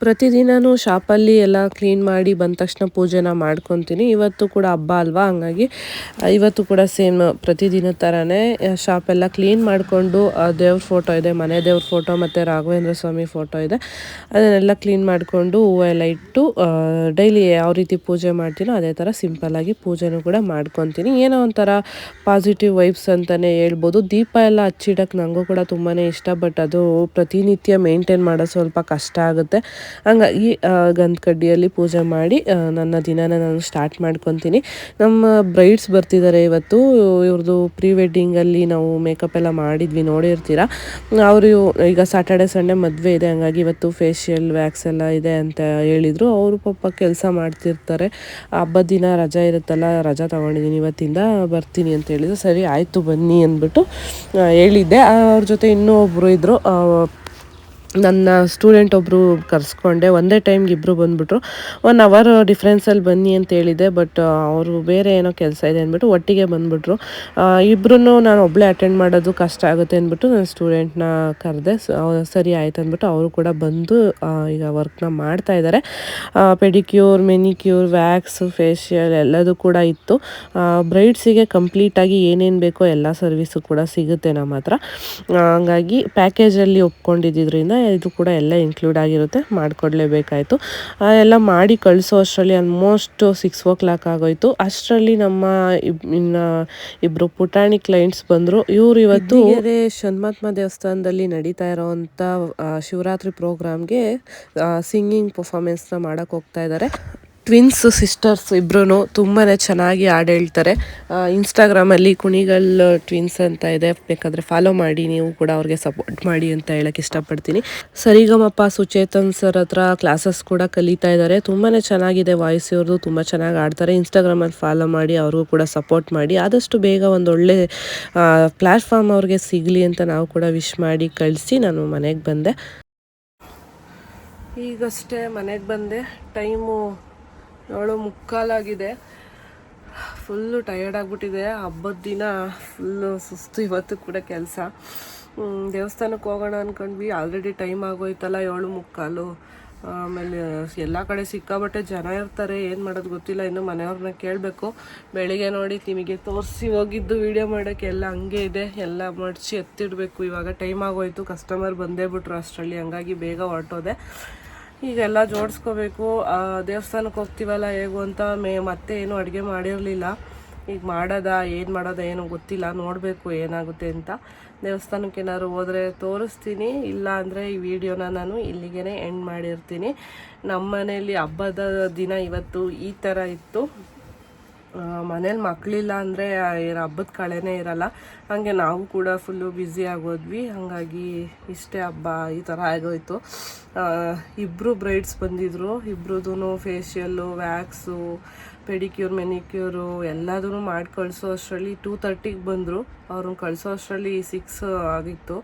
ಪ್ರತಿದಿನನೂ ಶಾಪಲ್ಲಿ ಎಲ್ಲ ಕ್ಲೀನ್ ಮಾಡಿ ಬಂದ ತಕ್ಷಣ ಪೂಜೆನ ಮಾಡ್ಕೊತೀನಿ. ಇವತ್ತು ಕೂಡ ಹಬ್ಬ ಅಲ್ವಾ? ಹಂಗಾಗಿ ಇವತ್ತು ಕೂಡ ಸೇಮ್ ಪ್ರತಿದಿನ ಥರನೇ ಶಾಪೆಲ್ಲ ಕ್ಲೀನ್ ಮಾಡಿಕೊಂಡು ದೇವ್ರ ಫೋಟೋ ಇದೆ, ಮನೆ ದೇವ್ರ ಫೋಟೋ ಮತ್ತು ರಾಘವೇಂದ್ರ ಸ್ವಾಮಿ ಫೋಟೋ ಇದೆ. ಅದನ್ನೆಲ್ಲ ಕ್ಲೀನ್ ಮಾಡಿಕೊಂಡು ಹೂವೆಲ್ಲ ಇಟ್ಟು ಡೈಲಿ ಯಾವ ರೀತಿ ಪೂಜೆ ಮಾಡ್ತೀನೋ ಅದೇ ಥರ ಸಿಂಪಲ್ಲಾಗಿ ಪೂಜೆನೂ ಕೂಡ ಮಾಡ್ಕೊತೀನಿ. ಏನೋ ಒಂಥರ ಪಾಸಿಟಿವ್ ವೈಬ್ಸ್ ಅಂತಲೇ ಹೇಳ್ಬೋದು. ದೀಪ ಎಲ್ಲ ಹಚ್ಚಿಡೋಕ್ಕೆ ನನಗೂ ಕೂಡ ತುಂಬಾ ಇಷ್ಟ, ಬಟ್ ಅದು ಪ್ರತಿನಿತ್ಯ ಮೇಂಟೈನ್ ಮಾಡೋದು ಸ್ವಲ್ಪ ಕಷ್ಟ ಆಗುತ್ತೆ. ಹಂಗಾಗಿ ಗಂಧ ಕಡ್ಡಿಯಲ್ಲಿ ಪೂಜೆ ಮಾಡಿ ನನ್ನ ದಿನಾನ ನಾನು ಸ್ಟಾರ್ಟ್ ಮಾಡ್ಕೊತೀನಿ. ನಮ್ಮ ಬ್ರೈಡ್ಸ್ ಬರ್ತಿದ್ದಾರೆ ಇವತ್ತು. ಇವ್ರದ್ದು ಪ್ರೀ ವೆಡ್ಡಿಂಗಲ್ಲಿ ನಾವು ಮೇಕಪ್ ಎಲ್ಲ ಮಾಡಿದ್ವಿ, ನೋಡಿರ್ತೀರ? ಅವರು ಈಗ ಸ್ಯಾಟರ್ಡೆ ಸಂಡೇ ಮದುವೆ ಇದೆ, ಹಂಗಾಗಿ ಇವತ್ತು ಫೇಶಿಯಲ್ ವ್ಯಾಕ್ಸ್ ಎಲ್ಲ ಇದೆ ಅಂತ ಹೇಳಿದರು. ಅವರು ಪಾಪ ಕೆಲಸ ಮಾಡ್ತಿರ್ತಾರೆ. ಹಬ್ಬದ ದಿನ ರಜಾ ಇರುತ್ತಲ್ಲ, ರಜಾ ತೊಗೊಂಡಿದ್ದೀನಿ ಇವತ್ತಿಂದ ಬರ್ತೀನಿ ಅಂತ ಹೇಳಿದ್ರು. ಸರಿ, ಆಯಿತು ಬನ್ನಿ ಅಂದ್ಬಿಟ್ಟು ಹೇಳಿದ್ದೆ. ಅವ್ರ ಜೊತೆ ಇನ್ನೂ ಒಬ್ಬರು ಇದ್ದರು ನನ್ನ ಸ್ಟೂಡೆಂಟ್ ಒಬ್ಬರು ಕರೆಸ್ಕೊಂಡೆ. ಒಂದೇ ಟೈಮ್ಗೆ ಇಬ್ಬರು ಬಂದುಬಿಟ್ರು. ಒನ್ ಅವರ್ ಡಿಫ್ರೆನ್ಸಲ್ಲಿ ಬನ್ನಿ ಅಂತ ಹೇಳಿದೆ ಬಟ್ ಅವರು ಬೇರೆ ಏನೋ ಕೆಲಸ ಇದೆ ಅಂದ್ಬಿಟ್ಟು ಒಟ್ಟಿಗೆ ಬಂದುಬಿಟ್ರು. ಇಬ್ಬರೂ ನಾನು ಒಬ್ಬಳೇ ಅಟೆಂಡ್ ಮಾಡೋದು ಕಷ್ಟ ಆಗುತ್ತೆ ಅಂದ್ಬಿಟ್ಟು ನನ್ನ ಸ್ಟೂಡೆಂಟ್ನ ಕರೆದೆ ಸರಿ ಆಯ್ತು ಅಂದ್ಬಿಟ್ಟು ಅವರು ಕೂಡ ಬಂದು ಈಗ ವರ್ಕ್ನ ಮಾಡ್ತಾ ಇದ್ದಾರೆ ಪೆಡಿಕ್ಯೂರ್ ಮೆನಿಕ್ಯೂರ್ ವ್ಯಾಕ್ಸ್ ಫೇಶಿಯಲ್ ಎಲ್ಲದೂ ಕೂಡ ಇತ್ತು. ಬ್ರೈಡ್ಸಿಗೆ ಕಂಪ್ಲೀಟಾಗಿ ಏನೇನು ಬೇಕೋ ಎಲ್ಲ ಸರ್ವಿಸು ಕೂಡ ಸಿಗುತ್ತೆ ನಮ್ಮ ಹತ್ರ. ಹಂಗಾಗಿ ಪ್ಯಾಕೇಜಲ್ಲಿ ಒಪ್ಕೊಂಡಿದ್ದರಿಂದ ಇದು ಕೂಡ ಎಲ್ಲ ಇನ್ಕ್ಲೂಡ್ ಆಗಿರುತ್ತೆ, ಮಾಡಿಕೊಡ್ಲೇಬೇಕಾಯಿತು. ಎಲ್ಲ ಮಾಡಿ ಕಳಿಸೋ ಅಷ್ಟರಲ್ಲಿ ಆಲ್ಮೋಸ್ಟ್ ಸಿಕ್ಸ್ ಓ ಕ್ಲಾಕ್ ಆಗೋಯ್ತು. ಅಷ್ಟರಲ್ಲಿ ನಮ್ಮ ಇನ್ನು ಇಬ್ಬರು ಪುಟಾಣಿ ಕ್ಲೈಂಟ್ಸ್ ಬಂದರು. ಇವರು ಇವತ್ತು ಶನ್ಮಾತ್ಮ ದೇವಸ್ಥಾನದಲ್ಲಿ ನಡೀತಾ ಇರೋವಂಥ ಶಿವರಾತ್ರಿ ಪ್ರೋಗ್ರಾಮ್ಗೆ ಸಿಂಗಿಂಗ್ ಪರ್ಫಾರ್ಮೆನ್ಸ್ನ ಮಾಡೋಕ್ಕೆ ಹೋಗ್ತಾ ಇದ್ದಾರೆ ಟ್ವಿನ್ಸ್ ಸಿಸ್ಟರ್ಸ್ ಇಬ್ಬರೂ ತುಂಬಾ ಚೆನ್ನಾಗಿ ಹಾಡು ಹೇಳ್ತಾರೆ. ಇನ್ಸ್ಟಾಗ್ರಾಮಲ್ಲಿ ಕುಣಿಗಲ್ ಟ್ವಿನ್ಸ್ ಅಂತ ಇದೆ. ಬೇಕಾದರೆ ಫಾಲೋ ಮಾಡಿ, ನೀವು ಕೂಡ ಅವ್ರಿಗೆ ಸಪೋರ್ಟ್ ಮಾಡಿ ಅಂತ ಹೇಳಕ್ಕೆ ಇಷ್ಟಪಡ್ತೀನಿ. ಸರಿಗಮಪ್ಪ ಸುಚೇತನ್ ಸರ್ ಹತ್ರ ಕ್ಲಾಸಸ್ ಕೂಡ ಕಲಿತಾ ಇದ್ದಾರೆ ತುಂಬಾ ಚೆನ್ನಾಗಿದೆ ವಾಯ್ಸ್ ಇವ್ರದ್ದು ತುಂಬ ಚೆನ್ನಾಗಿ ಆಡ್ತಾರೆ ಇನ್ಸ್ಟಾಗ್ರಾಮಲ್ಲಿ ಫಾಲೋ ಮಾಡಿ, ಅವ್ರಿಗೂ ಕೂಡ ಸಪೋರ್ಟ್ ಮಾಡಿ. ಆದಷ್ಟು ಬೇಗ ಒಂದು ಒಳ್ಳೆ ಪ್ಲ್ಯಾಟ್ಫಾರ್ಮ್ ಅವ್ರಿಗೆ ಸಿಗಲಿ ಅಂತ ನಾವು ಕೂಡ ವಿಶ್ ಮಾಡಿ ಕಳಿಸಿ, ನಾನು ಮನೆಗೆ ಬಂದೆ. ಈಗಷ್ಟೇ ಮನೆಗೆ ಬಂದೆ. ಟೈಮು ಏಳು ಮುಕ್ಕಾಲಾಗಿದೆ. ಫುಲ್ಲು ಟಯರ್ಡ್ ಆಗಿಬಿಟ್ಟಿದೆ. ಹಬ್ಬದ ದಿನ ಫುಲ್ಲು ಸುಸ್ತು ಇವತ್ತು ಕೂಡ ಕೆಲಸ. ದೇವಸ್ಥಾನಕ್ಕೆ ಹೋಗೋಣ ಅಂದ್ಕೊಂಡ್ವಿ ಆಲ್ರೆಡಿ ಟೈಮ್ ಆಗೋಯ್ತಲ್ಲ, ಏಳು ಮುಕ್ಕಾಲು. ಆಮೇಲೆ ಎಲ್ಲ ಕಡೆ ಸಿಕ್ಕಾಬಟ್ಟೆ ಜನ ಇರ್ತಾರೆ. ಏನು ಮಾಡೋದು ಗೊತ್ತಿಲ್ಲ, ಇನ್ನು ಮನೆಯವ್ರನ್ನ ಕೇಳಬೇಕು. ಬೆಳಿಗ್ಗೆ ನೋಡಿ ನಿಮಗೆ ತೋರಿಸಿ ಹೋಗಿದ್ದು ವೀಡಿಯೋ ಮಾಡೋಕ್ಕೆ. ಎಲ್ಲ ಹಂಗೆ ಇದೆ. ಎಲ್ಲ ಮಡಚಿ ಎತ್ತಿಡಬೇಕು. ಇವಾಗ ಟೈಮ್ ಆಗೋಯ್ತು. ಕಸ್ಟಮರ್ ಬಂದೇ ಬಿಟ್ರು ಅಷ್ಟರಲ್ಲಿ. ಹಂಗಾಗಿ ಬೇಗ ಹೊರಟೋದೆ. ಈಗೆಲ್ಲ ಜೋಡಿಸ್ಕೋಬೇಕು. ದೇವಸ್ಥಾನಕ್ಕೆ ಹೋಗ್ತೀವಲ್ಲ ಹೇಗೂ ಅಂತ ಮೇ, ಮತ್ತೆ ಏನು ಅಡುಗೆ ಮಾಡಿರಲಿಲ್ಲ. ಈಗ ಮಾಡೋದ, ಏನು ಮಾಡೋದ, ಏನು ಗೊತ್ತಿಲ್ಲ. ನೋಡಬೇಕು ಏನಾಗುತ್ತೆ ಅಂತ. ದೇವಸ್ಥಾನಕ್ಕೆ ಏನಾದ್ರು ಹೋದರೆ ತೋರಿಸ್ತೀನಿ. ಇಲ್ಲ ಅಂದರೆ ಈ ವಿಡಿಯೋನ ನಾನು ಇಲ್ಲಿಗೆ ಎಂಡ್ ಮಾಡಿರ್ತೀನಿ. ನಮ್ಮ ಮನೆಯಲ್ಲಿ ಹಬ್ಬದ ದಿನ ಇವತ್ತು ಈ ಥರ ಇತ್ತು. ಮನೇಲಿ ಮಕ್ಕಳಿಲ್ಲ ಅಂದರೆ ಹಬ್ಬದ ಕಳೆನೇ ಇರಲ್ಲ. ಹಾಗೆ ನಾವು ಕೂಡ ಫುಲ್ಲು ಬ್ಯುಸಿ ಆಗೋದ್ವಿ. ಹಾಗಾಗಿ ಇಷ್ಟೇ ಹಬ್ಬ ಈ ಥರ ಆಗೋಯ್ತು. ಇಬ್ಬರು ಬ್ರೈಡ್ಸ್ ಬಂದಿದ್ರು. ಇಬ್ರದ್ದು ಫೇಶಿಯಲ್ಲು ವ್ಯಾಕ್ಸು ಪೆಡಿಕ್ಯೂರ್ ಮೆನಿಕ್ಯೂರು ಎಲ್ಲದೂ ಮಾಡಿ ಕಳಿಸೋ ಅಷ್ಟರಲ್ಲಿ ಟೂ ತರ್ಟಿಗೆ ಬಂದರು. ಅವ್ರನ್ನ ಕಳಿಸೋ ಅಷ್ಟರಲ್ಲಿ ಸಿಕ್ಸ್ ಆಗಿತ್ತು.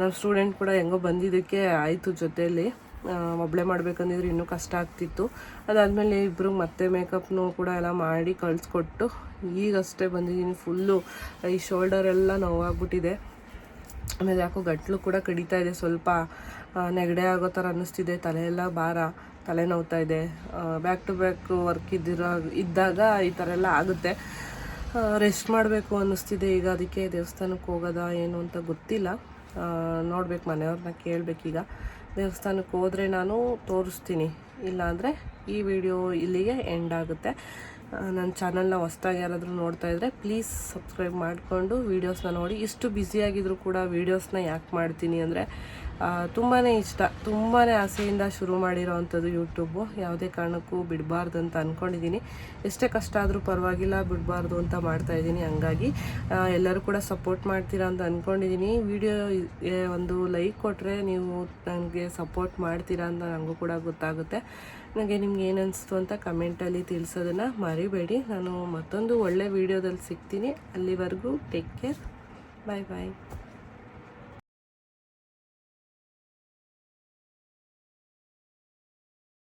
ನಮ್ಮ ಸ್ಟೂಡೆಂಟ್ ಕೂಡ ಹೆಂಗೋ ಬಂದಿದ್ದಕ್ಕೆ ಆಯಿತು ಜೊತೆಯಲ್ಲಿ ಒಬ್ಬಳೆ ಮಾಡಬೇಕಂದಿದ್ರೆ ಇನ್ನೂ ಕಷ್ಟ ಆಗ್ತಿತ್ತು. ಅದಾದಮೇಲೆ ಇಬ್ಬರು ಮತ್ತೆ ಮೇಕಪ್ನು ಕೂಡ ಎಲ್ಲ ಮಾಡಿ ಕಳಿಸ್ಕೊಟ್ಟು ಈಗಷ್ಟೇ ಬಂದಿದ್ದೀನಿ ಫುಲ್ಲು ಈ ಶೋಲ್ಡರ್ ಎಲ್ಲ ನೋವಾಗ್ಬಿಟ್ಟಿದೆ. ಆಮೇಲೆ ಯಾಕೋ ಗಟ್ಲು ಕೂಡ ಕಡಿತಾ ಇದೆ ಸ್ವಲ್ಪ. ನೆಗಡೆ ಆಗೋ ಥರ ಅನ್ನಿಸ್ತಿದೆ. ತಲೆಯೆಲ್ಲ ಭಾರ, ತಲೆ ನೋವ್ತಾ ಇದೆ. ಬ್ಯಾಕ್ ಟು ಬ್ಯಾಕ್ ವರ್ಕ್ ಇದ್ದಿರೋ, ಇದ್ದಾಗ ಈ ಥರ ಎಲ್ಲ ಆಗುತ್ತೆ. ರೆಸ್ಟ್ ಮಾಡಬೇಕು ಅನ್ನಿಸ್ತಿದೆ. ಈಗ ಅದಕ್ಕೆ ದೇವಸ್ಥಾನಕ್ಕೆ ಹೋಗೋದಾ, ಏನು ಅಂತ ಗೊತ್ತಿಲ್ಲ. ನೋಡ್ಬೇಕು, ಮನೆಯವ್ರನ್ನ ಕೇಳಬೇಕೀಗ. ದೇವಸ್ಥಾನಕ್ಕೆ ಹೋದರೆ ನಾನು ತೋರಿಸ್ತೀನಿ. ಇಲ್ಲಾಂದರೆ ಈ ವಿಡಿಯೋ ಇಲ್ಲಿಗೆ ಎಂಡ್ ಆಗುತ್ತೆ. ನನ್ನ ಚಾನಲ್ನ ಹೊಸ್ದಾಗಿ ಯಾರಾದರೂ ನೋಡ್ತಾ ಇದ್ದರೆ ಪ್ಲೀಸ್ ಸಬ್ಸ್ಕ್ರೈಬ್ ಮಾಡಿಕೊಂಡು ವೀಡಿಯೋಸ್ನ ನೋಡಿ. ಇಷ್ಟು ಬ್ಯುಸಿಯಾಗಿದ್ದರೂ ಕೂಡ ವೀಡಿಯೋಸ್ನ ಯಾಕೆ ಮಾಡ್ತೀನಿ ಅಂದರೆ ತುಂಬಾ ಇಷ್ಟ ತುಂಬಾ ಆಸೆಯಿಂದ ಶುರು ಮಾಡಿರೋವಂಥದ್ದು ಯೂಟ್ಯೂಬು ಯಾವುದೇ ಕಾರಣಕ್ಕೂ ಬಿಡಬಾರ್ದು ಅಂತ ಅಂದ್ಕೊಂಡಿದ್ದೀನಿ ಎಷ್ಟೇ ಕಷ್ಟ ಆದರೂ ಪರವಾಗಿಲ್ಲ, ಬಿಡಬಾರ್ದು ಅಂತ ಮಾಡ್ತಾ ಇದ್ದೀನಿ. ಹಂಗಾಗಿ ಎಲ್ಲರೂ ಕೂಡ ಸಪೋರ್ಟ್ ಮಾಡ್ತೀರಾ ಅಂತ ಅಂದ್ಕೊಂಡಿದ್ದೀನಿ ವಿಡಿಯೋ ಒಂದು ಲೈಕ್ ಕೊಟ್ಟರೆ ನೀವು ನನಗೆ ಸಪೋರ್ಟ್ ಮಾಡ್ತೀರಾ ಅಂತ ನನಗೂ ಕೂಡ ಗೊತ್ತಾಗುತ್ತೆ. ನನಗೆ ನಿಮ್ಗೆ ಏನು ಅನಿಸ್ತು ಅಂತ ಕಮೆಂಟಲ್ಲಿ ತಿಳಿಸೋದನ್ನು ಮರಿಬೇಡಿ. ನಾನು ಮತ್ತೊಂದು ಒಳ್ಳೆ ವಿಡಿಯೋದಲ್ಲಿ ಸಿಗ್ತೀನಿ. ಅಲ್ಲಿವರೆಗೂ ಟೇಕ್ ಕೇರ್ ಬಾಯ್ ಬಾಯ್